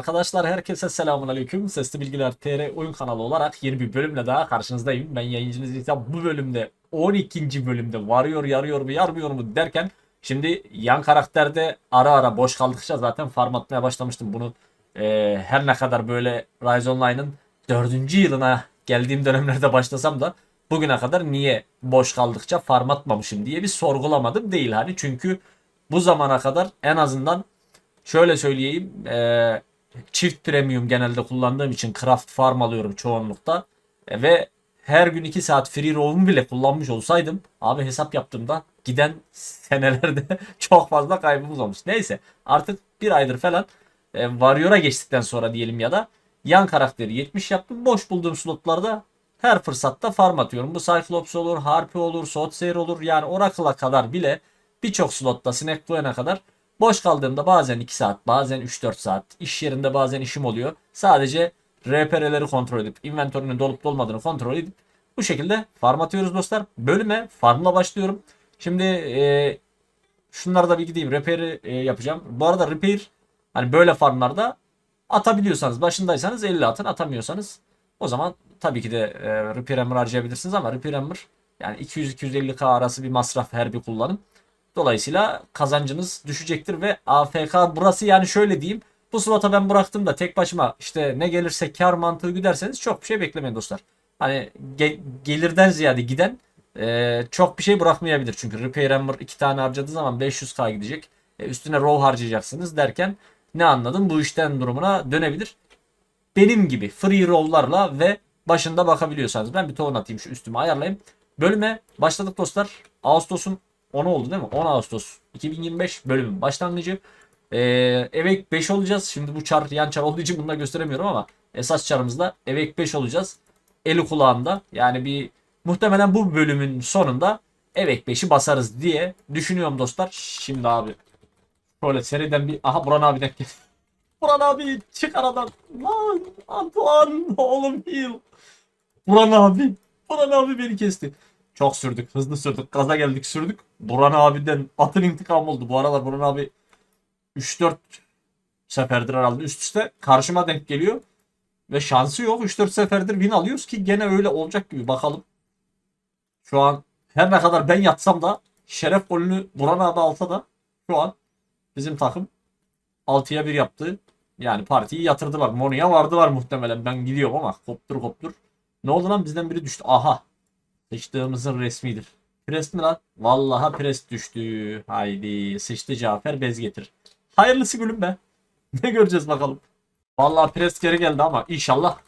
Arkadaşlar herkese selamun aleyküm. Sesli Bilgiler TR oyun kanalı olarak yeni bir bölümle daha karşınızdayım. Ben yayıncınız İsa bu bölümde 12. bölümde varıyor yarıyor mu yarmıyor mu derken şimdi yan karakterde ara ara boş kaldıkça zaten farm atmaya başlamıştım. Bunu e, her ne kadar böyle Rise Online'ın 4. yılına geldiğim dönemlerde başlasam da bugüne kadar niye boş kaldıkça farm atmamışım diye bir sorgulamadım değil hani. Çünkü bu zamana kadar en azından şöyle söyleyeyim e, çift premium genelde kullandığım için craft farm alıyorum çoğunlukta E, ve her gün 2 saat free roam'u bile kullanmış olsaydım abi hesap yaptığımda giden senelerde çok fazla kaybımız olmuş. Neyse artık bir aydır falan e, Warrior'a geçtikten sonra diyelim ya da yan karakteri 70 yaptım. Boş bulduğum slotlarda her fırsatta farm atıyorum. Bu Cyclops olur, Harpy olur, Soothsayer olur. Yani Oracle'a kadar bile birçok slotta Snack Coin'e kadar boş kaldığımda bazen 2 saat, bazen 3-4 saat, iş yerinde bazen işim oluyor. Sadece RPR'leri kontrol edip, inventörünün dolup dolmadığını kontrol edip bu şekilde farm atıyoruz dostlar. Bölüme farmla başlıyorum. Şimdi e, şunları da bir gideyim. Repair'i e, yapacağım. Bu arada repair hani böyle farmlarda atabiliyorsanız başındaysanız 50 atın atamıyorsanız o zaman tabii ki de e, repair hammer harcayabilirsiniz ama repair hammer yani 200-250k arası bir masraf her bir kullanım. Dolayısıyla kazancınız düşecektir ve AFK burası yani şöyle diyeyim. Bu slota ben bıraktım da tek başıma işte ne gelirse kar mantığı güderseniz çok bir şey beklemeyin dostlar. Hani ge- gelirden ziyade giden e, çok bir şey bırakmayabilir. Çünkü Repair Hammer 2 tane harcadığı zaman 500k gidecek. E, üstüne row harcayacaksınız derken ne anladım bu işten durumuna dönebilir. Benim gibi free roll'larla ve başında bakabiliyorsanız ben bir ton atayım şu üstümü ayarlayayım. Bölüme başladık dostlar. Ağustos'un 10 oldu değil mi? 10 Ağustos 2025 bölümün başlangıcı. Ee, eve 5 olacağız. Şimdi bu çar yan çar olduğu için bunu da gösteremiyorum ama esas çarımızda eve 5 olacağız. Eli kulağında. Yani bir muhtemelen bu bölümün sonunda eve 5'i basarız diye düşünüyorum dostlar. Şimdi abi şöyle seriden bir aha Buran abi denk geldi. Buran abi çık aradan. Lan Antoine oğlum heal. Buran abi. Buran abi beni kesti. Çok sürdük. Hızlı sürdük. Gaza geldik sürdük. Buran abiden atın intikamı oldu. Bu aralar Buran abi 3-4 seferdir herhalde üst üste karşıma denk geliyor. Ve şansı yok. 3-4 seferdir win alıyoruz ki gene öyle olacak gibi. Bakalım. Şu an her ne kadar ben yatsam da şeref golünü Buran abi alsa da şu an bizim takım 6'ya 1 yaptı. Yani partiyi yatırdılar. Monu'ya vardılar muhtemelen. Ben gidiyorum ama koptur koptur. Ne oldu lan bizden biri düştü. Aha. Sıçtığımızın resmidir. Pres mi lan? Vallahi pres düştü. Haydi sıçtı Cafer bez getir. Hayırlısı gülüm be. Ne göreceğiz bakalım. Vallahi pres geri geldi ama inşallah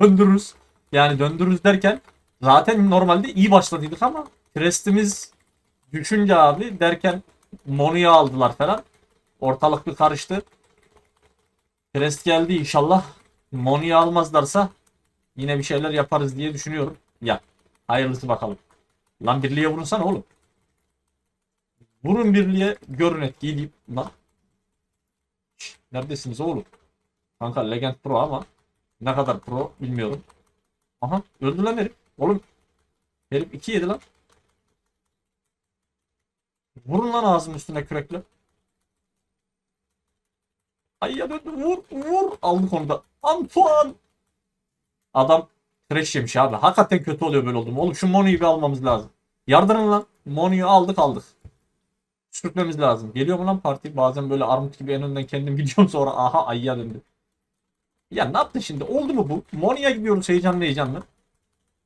döndürürüz. Yani döndürürüz derken zaten normalde iyi başladıydık ama prestimiz düşünce abi derken Monu'yu aldılar falan. Ortalık bir karıştı. Prest geldi inşallah. Monu'yu almazlarsa yine bir şeyler yaparız diye düşünüyorum. Ya hayırlısı bakalım. Lan birliğe vurunsana oğlum. Vurun birliğe görün etkiyi deyip lan. Neredesiniz oğlum? Kanka Legend Pro ama ne kadar pro bilmiyorum. Aha öldü lan herif. Oğlum herif 2 yedi lan. Vurun lan ağzının üstüne kürekle. Ay ya döndü vur vur. Aldık onu da. Antoine. Adam Trash yemiş abi. Hakikaten kötü oluyor böyle oldum. Oğlum şu Monu'yu bir almamız lazım. Yardırın lan. Monu'yu aldık aldık. Sürtmemiz lazım. Geliyor mu lan parti? Bazen böyle armut gibi en önden kendim gidiyorum sonra aha ayıya döndü. Ya ne yaptın şimdi? Oldu mu bu? Monu'ya gidiyoruz heyecanlı heyecanlı.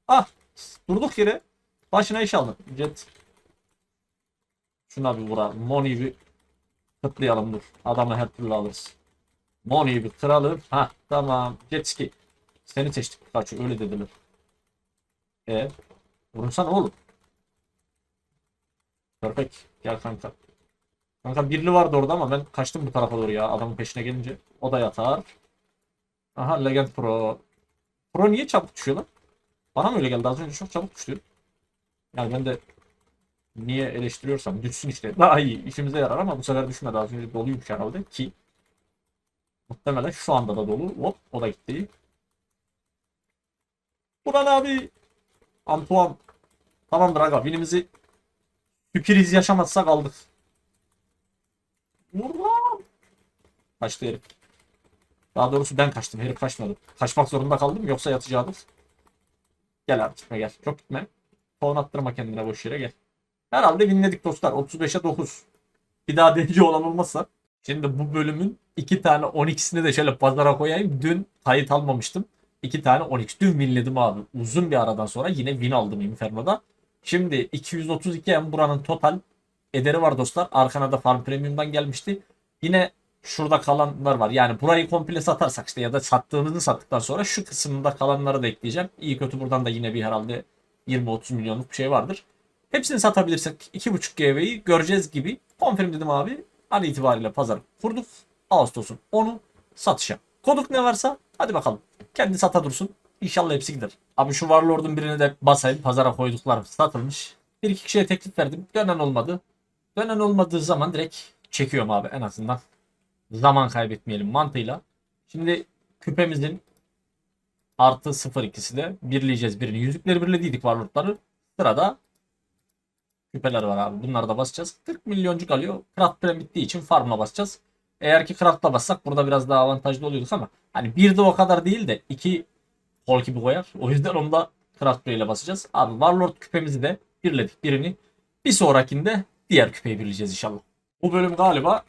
Ah durduk yere başına iş aldın. Jet. Şuna bir vuralım. Monu'yu bir kıtlayalım dur. Adamı her türlü alırız. Monu'yu bir kıralım. Ha tamam. Jet ski. Seni seçtik kaç öyle dediler. E vurunsana oğlum. Perfect. Gel kanka. Kanka birli vardı orada ama ben kaçtım bu tarafa doğru ya adamın peşine gelince. O da yatar. Aha Legend Pro. Pro niye çabuk düşüyor lan? Bana mı öyle geldi az önce çok çabuk düştü. Yani ben de niye eleştiriyorsam düşsün işte. Daha iyi işimize yarar ama bu sefer düşmedi az önce doluymuş herhalde ki muhtemelen şu anda da dolu. Hop o da gitti. Buran abi. Antoine. Tamamdır aga. Winimizi sürpriz yaşamazsak aldık. Vurma. Kaçtı herif. Daha doğrusu ben kaçtım. Herif kaçmadı. Kaçmak zorunda kaldım yoksa yatacaktık. Gel abi gitme gel. Çok gitme. Puan attırma kendine boş yere gel. Herhalde winledik dostlar. 35'e 9. Bir daha denici olan olmazsa. Şimdi bu bölümün iki tane 12'sini de şöyle pazara koyayım. Dün kayıt almamıştım. İki tane 12. Dün winledim abi. Uzun bir aradan sonra yine win aldım Inferno'da. Şimdi 232 hem buranın total ederi var dostlar. Arkana da Farm Premium'dan gelmişti. Yine şurada kalanlar var. Yani burayı komple satarsak işte ya da sattığımızı sattıktan sonra şu kısımda kalanları da ekleyeceğim. İyi kötü buradan da yine bir herhalde 20-30 milyonluk bir şey vardır. Hepsini satabilirsek 2.5 GV'yi göreceğiz gibi. Confirm dedim abi. An itibariyle pazar kurduk. Ağustos'un 10'u satışa. Koduk ne varsa hadi bakalım. Kendi sata dursun. İnşallah hepsi gider. Abi şu Warlord'un birini de basayım. Pazara koyduklarım satılmış. Bir iki kişiye teklif verdim. Dönen olmadı. Dönen olmadığı zaman direkt çekiyorum abi en azından. Zaman kaybetmeyelim mantığıyla. Şimdi küpemizin artı 0-2'si de birleyeceğiz birini. Yüzükleri birlediydik Warlord'ları. Sırada küpeler var abi. Bunları da basacağız. 40 milyoncuk alıyor. Craft Prem bittiği için farmla basacağız. Eğer ki Craft'la bassak burada biraz daha avantajlı oluyorduk ama hani bir de o kadar değil de iki kol gibi koyar. O yüzden onu da Prem ile basacağız. Abi Warlord küpemizi de birledik birini. Bir sonrakinde diğer küpeyi birleyeceğiz inşallah. Bu bölüm galiba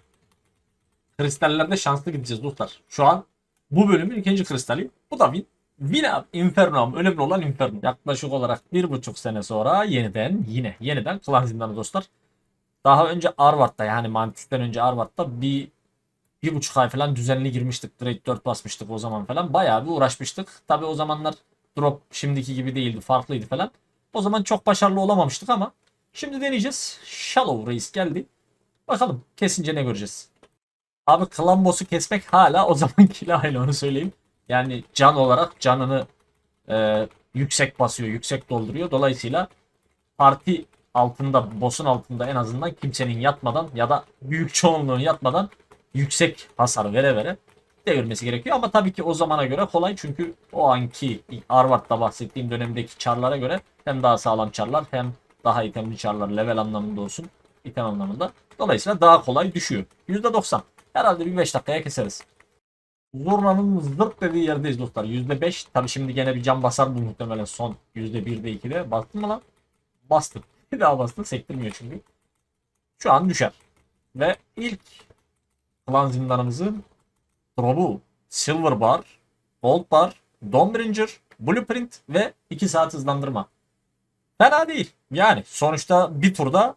kristallerde şanslı gideceğiz dostlar. Şu an bu bölümün ikinci kristali. Bu da win. Win abi. Inferno'm. Önemli olan Inferno. Yaklaşık olarak bir buçuk sene sonra yeniden yine yeniden klan zindanı dostlar. Daha önce Arvard'da yani Mantis'ten önce Arvard'da bir bir buçuk ay falan düzenli girmiştik. Direkt 4 basmıştık o zaman falan. Bayağı bir uğraşmıştık. Tabi o zamanlar drop şimdiki gibi değildi. Farklıydı falan. O zaman çok başarılı olamamıştık ama şimdi deneyeceğiz. Shallow Reis geldi. Bakalım kesince ne göreceğiz. Abi klan boss'u kesmek hala o zamankiyle aynı onu söyleyeyim. Yani can olarak canını e, yüksek basıyor, yüksek dolduruyor. Dolayısıyla parti altında, boss'un altında en azından kimsenin yatmadan ya da büyük çoğunluğun yatmadan yüksek hasar vere vere devirmesi gerekiyor. Ama tabii ki o zamana göre kolay çünkü o anki Arvard'da bahsettiğim dönemdeki çarlara göre hem daha sağlam çarlar hem daha itemli çarlar level anlamında olsun item anlamında. Dolayısıyla daha kolay düşüyor. %90. Herhalde bir 5 dakikaya keseriz. Zurna'nın zırt dediği yerdeyiz dostlar. %5. Tabi şimdi gene bir cam basar bu muhtemelen son %1'de 2'de. Bastın mı lan? Bastım. Bir daha bastın. Sektirmiyor çünkü. Şu an düşer. Ve ilk klan zindanımızın drop'u Silver Bar, Gold Bar, Dawnbringer, Blueprint ve 2 saat hızlandırma. Fena değil. Yani sonuçta bir turda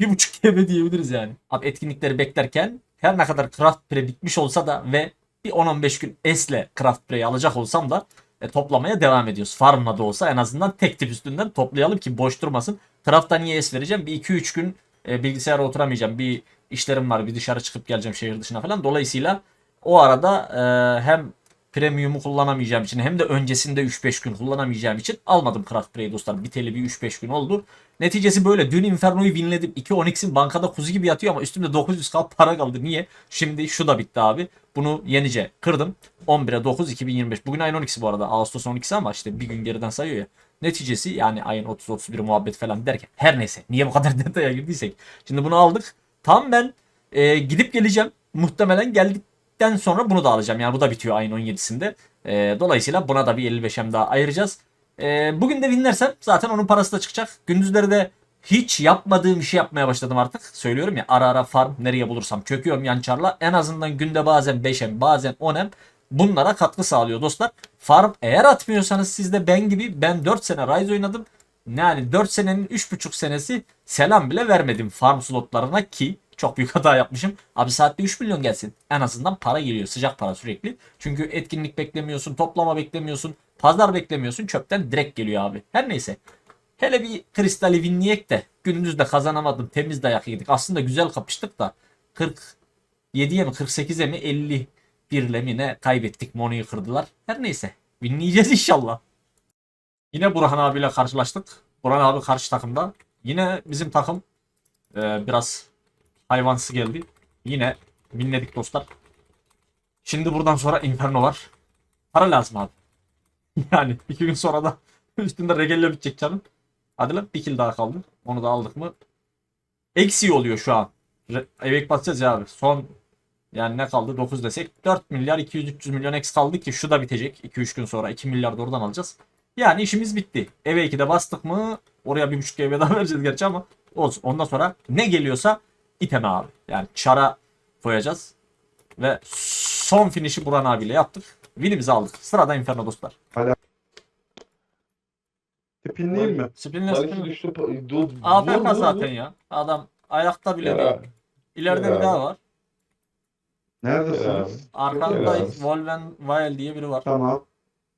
bir buçuk GB diyebiliriz yani. Abi etkinlikleri beklerken her ne kadar Craft Pre bitmiş olsa da ve bir 10-15 gün S'le Craft Pre'yi alacak olsam da e, toplamaya devam ediyoruz. Farmla da olsa en azından tek tip üstünden toplayalım ki boş durmasın. Craft'a niye S vereceğim? Bir 2-3 gün e, bilgisayara oturamayacağım. Bir işlerim var. Bir dışarı çıkıp geleceğim şehir dışına falan. Dolayısıyla o arada e, hem premium'u kullanamayacağım için hem de öncesinde 3-5 gün kullanamayacağım için almadım Craft Pre'yi dostlar. Biteli bir 3-5 gün oldu. Neticesi böyle. Dün Inferno'yu winledim. 2 Onyx'in bankada kuzu gibi yatıyor ama üstümde 900 kal para kaldı. Niye? Şimdi şu da bitti abi. Bunu yenice kırdım. 11'e 9 2025. Bugün ayın 12'si bu arada. Ağustos 12'si ama işte bir gün geriden sayıyor ya. Neticesi yani ayın 30-31 muhabbet falan derken her neyse. Niye bu kadar detaya girdiysek. Şimdi bunu aldık. Tam ben e, gidip geleceğim. Muhtemelen geldikten sonra bunu da alacağım. Yani bu da bitiyor ayın 17'sinde. E, dolayısıyla buna da bir 55'em daha ayıracağız. E, bugün de winlersem zaten onun parası da çıkacak. Gündüzleri de hiç yapmadığım işi yapmaya başladım artık. Söylüyorum ya ara ara farm nereye bulursam çöküyorum yançarla. En azından günde bazen 5'em bazen 10'em bunlara katkı sağlıyor dostlar. Farm eğer atmıyorsanız siz de ben gibi ben 4 sene Rise oynadım. Yani 4 senenin 3,5 senesi selam bile vermedim farm slotlarına ki çok büyük hata yapmışım. Abi saatte 3 milyon gelsin. En azından para geliyor. Sıcak para sürekli. Çünkü etkinlik beklemiyorsun, toplama beklemiyorsun, pazar beklemiyorsun. Çöpten direkt geliyor abi. Her neyse. Hele bir kristali winleyek de gündüz de kazanamadım. Temiz dayak yedik. Aslında güzel kapıştık da 47'ye mi 48'e mi 51'le mi ne kaybettik. Mono'yu kırdılar. Her neyse. Winleyeceğiz inşallah. Yine Burhan abiyle karşılaştık. Burhan abi karşı takımda. Yine bizim takım e, biraz hayvansı geldi. Yine winledik dostlar. Şimdi buradan sonra Inferno var. Para lazım abi. Yani iki gün sonra da üstünde regelle bitecek canım. Hadi lan bir kill daha kaldı. Onu da aldık mı? Eksi oluyor şu an. Evek basacağız ya abi. Son Yani ne kaldı? 9 desek 4 milyar 200-300 milyon eks kaldı ki şu da bitecek. 2-3 gün sonra 2 milyar da oradan alacağız. Yani işimiz bitti. Eve 2'de bastık mı oraya 1.5 eve daha vereceğiz gerçi ama olsun. Ondan sonra ne geliyorsa iteme abi. Yani çara koyacağız. Ve son finişi Buran abiyle yaptık. Win'imizi aldık. Sırada Inferno dostlar. Tipinleyeyim mi? Spinle spinle. düştü. pa- Dur, vur, AFK zaten ya. Adam ayakta bile Ya. değil. İleride Ya. bir daha var. Neredesiniz? Arkanda. Volven Vael diye biri var. Tamam.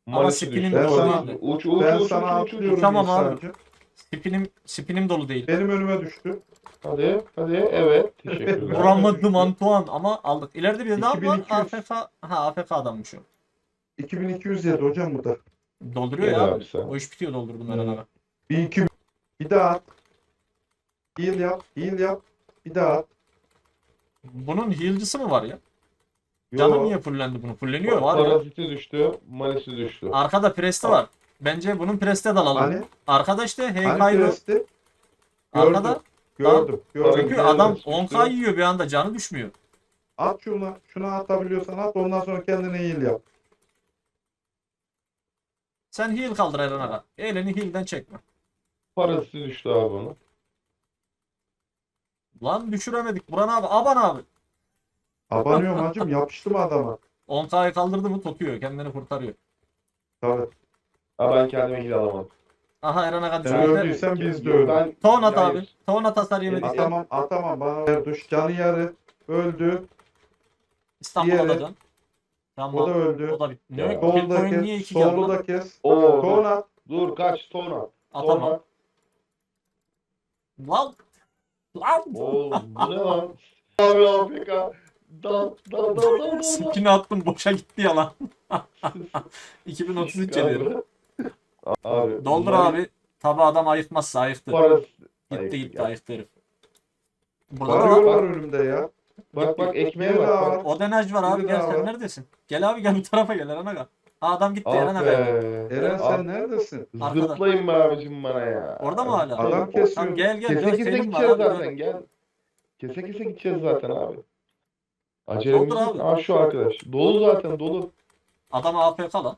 Ama düştü. Ben dolu sana- değil. Uç uç Ben uç sana uç uç uç. atıyorum Tamam abi. Spinim, spinim dolu değil. Benim önüme düştü. Hadi hadi evet. Teşekkürler. Vuramadım Antoine ama aldık. İleride bir daha var. 2200. AFK, ha AFK adammış o. 2207 hocam bu da. Dolduruyor Gel ya. abi sen. O iş bitiyor doldurdum ben Evet. ona. Bir iki bir daha at. Heal yap, heal yap. Bir daha at. Bunun heal'cısı mı var ya? Canı Yo. niye fullendi bunu? Fulleniyor var ya. Paraziti düştü. Malisi düştü. Arkada preste var. Bence bunun preste de alalım. Hani? Arkada işte Hani Heikai'lo. presti? Arkada. Gördüm. Gördüm. Çünkü Gördüm. adam Preste. 10k yiyor bir anda canı düşmüyor. At şunu. Şunu atabiliyorsan at. Ondan sonra kendine heal yap. Sen heal kaldır Eren Aga. Elini heal'den çekme. Paraziti düştü abi onu. Lan düşüremedik. Buran abi. Aban abi. Abanıyorum hacım. Yapıştım adama. 10k'yı kaldırdı mı tutuyor. Kendini kurtarıyor. Tabii. Aa, ben kendime kill alamadım. Aha Eren Aga Sen öldüysen biz de öldük. Ben Ton at Hayır. abi. Ton at hasar yemedik. Atamam. Atamam. Bana ver duş. Canı yarı. Öldü. İstanbul'a da Diğeri. dön. O da Tamam. öldü. O da bitti. Ne? Kill Solda niye kes. iki geldi Solu lan? da kes. Oo, Kon dur, at. dur kaç sonra. Atamam. Sonra. Lan. Lan. Oğlum bu ne lan? Abi Afrika. Dal dal dal dal dal. Spin'i attım boşa gitti ya lan. 2033 ediyor. Abi. Doldur Mali- abi. Tabi adam ayıkmazsa ayıktı. Parası. Gitti gitti Ya. ayıktı herif. Burada da var. var önümde ya. Bak bak ekmeğe Biri bak. daha bak. var. Var abi gel sen var. neredesin? Gel abi gel bu tarafa gel Eren Aga. Ha adam gitti Eren Ah Aga. be. Eren sen neredesin? Arkada. Zıplayın be abicim bana ya. Orada mı hala? Adam kes. kesiyor. Tamam gel gel. Kese Dört kese var gideceğiz abi. zaten gel. Kese kese gideceğiz zaten abi. Acelemiz Doldur yok. abi. Aa şu arkadaş. Dolu zaten dolu. Adam AFK lan.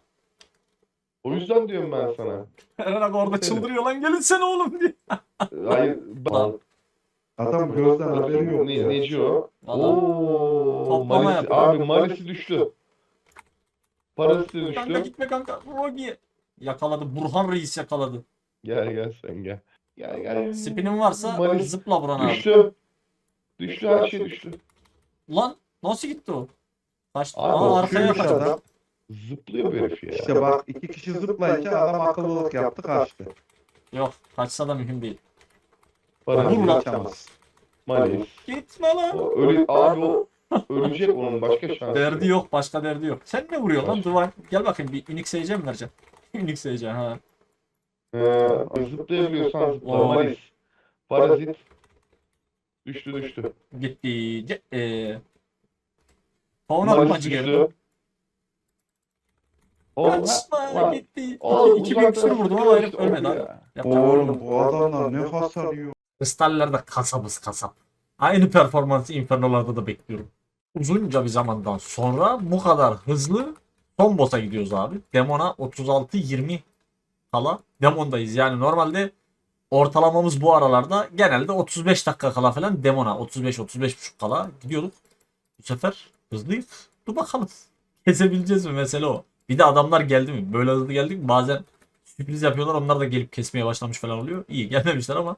O yüzden diyorum ben sana. Eren Aga orada çıldırıyor lan gelin sen oğlum diye. Hayır. Ben... Adam gözden haberi yok Ne, ya. neci o? Adam Oo, toplama Malisi, yapıyor. abi Malisi düştü. Parası Kanka düştü. gitme kanka. Rogi. Yakaladı. Burhan Reis yakaladı. Gel gel sen gel. Gel gel. Spinin varsa Malis- zıpla Burhan abi. Düştü. Düştü her şey düştü. Lan nasıl gitti o? Kaçtı. Abi, Aa arkaya kaçtı. adam. Zıplıyor bu herif ya. İşte bak iki kişi zıplayınca adam akıllılık yaptı kaçtı. Yok kaçsa da mühim değil. Parası Vur lan. Kaçamaz. Malis. Gitme lan. O ölü, abi o ölecek onun başka şansı. Derdi yok başka derdi yok. Sen ne vuruyorsun lan. Duvar? Gel bakayım bir Unix SC mi vereceksin? Unix SC ha. Ee, zıplayabiliyorsan zıpla. Oo. Malis. Parazit. Düştü düştü. Gitti. Ce- Eee. Fauna Malis atmacı geldi. Lan. gitti. Oğlum, 2000 uzaktan küsür vurdum ama herif ölmedi abi. Yapacak şey. Oğlum bu adamlar ne hasar yiyor. Kristallerde kasabız kasap. Aynı performansı Inferno'larda da bekliyorum. Uzunca bir zamandan sonra bu kadar hızlı son boss'a gidiyoruz abi. Demon'a 36-20 kala Demon'dayız. Yani normalde ortalamamız bu aralarda genelde 35 dakika kala falan Demon'a 35-35,5 kala gidiyorduk. Bu sefer hızlıyız. Dur bakalım. Kesebileceğiz mi mesele o. Bir de adamlar geldi mi? Böyle hızlı geldik mi? Bazen sürpriz yapıyorlar. Onlar da gelip kesmeye başlamış falan oluyor. İyi gelmemişler ama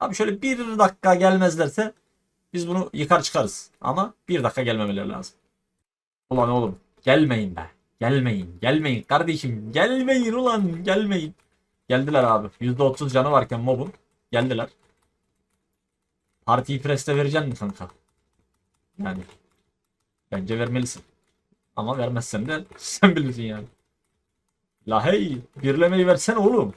Abi şöyle bir dakika gelmezlerse biz bunu yıkar çıkarız. Ama bir dakika gelmemeleri lazım. Ulan oğlum gelmeyin be. Gelmeyin. Gelmeyin kardeşim. Gelmeyin ulan. Gelmeyin. Geldiler abi. %30 canı varken mobun. Geldiler. Partiyi preste vereceksin mi kanka? Yani. Bence vermelisin. Ama vermezsen de sen bilirsin yani. La hey. Birlemeyi versene oğlum.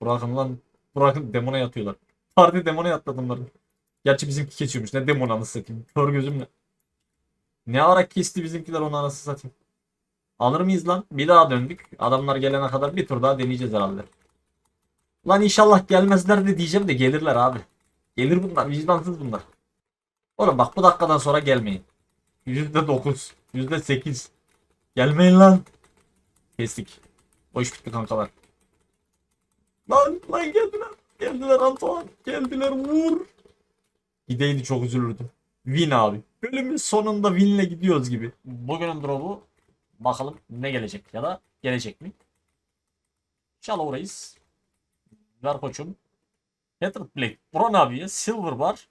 Bırakın lan Bırakın demona yatıyorlar. Parti demona yatladı bunların. Gerçi bizimki geçiyormuş. Ne demon anasını satayım. Kör gözümle. Ne ara kesti bizimkiler onu anasını satayım. Alır mıyız lan? Bir daha döndük. Adamlar gelene kadar bir tur daha deneyeceğiz herhalde. Lan inşallah gelmezler de diyeceğim de gelirler abi. Gelir bunlar. Vicdansız bunlar. Oğlum bak bu dakikadan sonra gelmeyin. %9, %8. Gelmeyin lan. Kestik. O iş bitti kankalar. Lan lan geldiler. Geldiler Antoine. Geldiler vur. Gideydi çok üzülürdüm. Win abi. Bölümün sonunda winle gidiyoruz gibi. Bugünün drop'u bakalım ne gelecek ya da gelecek mi? İnşallah orayız. Ver koçum. Peter Blake. Bron abiye Silver var.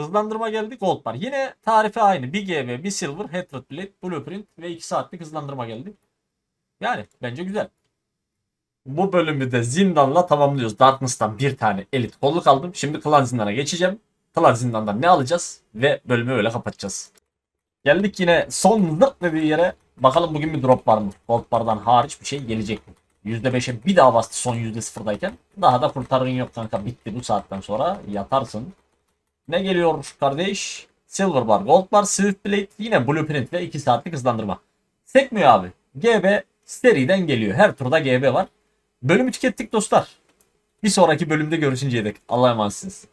Hızlandırma geldi Gold var. Yine tarifi aynı. Bir GB, bir Silver, Hatred Blade, Blueprint ve 2 saatlik hızlandırma geldi. Yani bence güzel. Bu bölümü de zindanla tamamlıyoruz. Darkness'tan bir tane elit kolluk aldım. Şimdi Klan zindana geçeceğim. Klan zindandan ne alacağız? Ve bölümü öyle kapatacağız. Geldik yine son zırt dediği yere. Bakalım bugün bir drop var mı? Gold bardan hariç bir şey gelecek mi? %5'e bir daha bastı son %0'dayken. Daha da kurtarın yok kanka. Bitti bu saatten sonra. Yatarsın. Ne geliyor kardeş? Silver bar, gold bar, Swift Blade, yine blueprint ve 2 saatlik hızlandırma. Sekmiyor abi. GB seriden geliyor. Her turda GB var. Bölümü tükettik dostlar. Bir sonraki bölümde görüşünceye dek. Allah'a emanetsiniz.